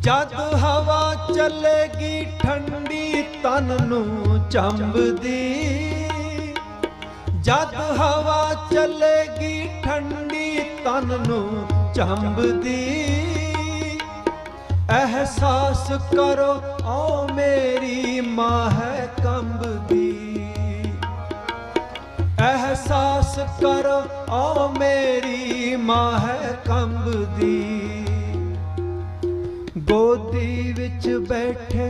ਜਦ ਹਵਾ ਚੱਲੇਗੀ ਠੰਡੀ ਤਨ ਨੂੰ ਚੰਬਦੀ, ਜਦ ਹਵਾ ਚੱਲੇਗੀ ਠੰਡੀ ਤਨ ਨੂੰ ਚੰਬਦੀ, ਅਹਿਸਾਸ ਕਰੋ ਓ ਮੇਰੀ ਮਾਂ ਹੈ ਕੰਬਦੀ। ਅਹਿਸਾਸ ਕਰੋ ਓ ਮੇਰੀ ਮਾਂ ਹੈ ਕੰਬਦੀ। ਗੋਦੀ ਵਿੱਚ ਬੈਠੇ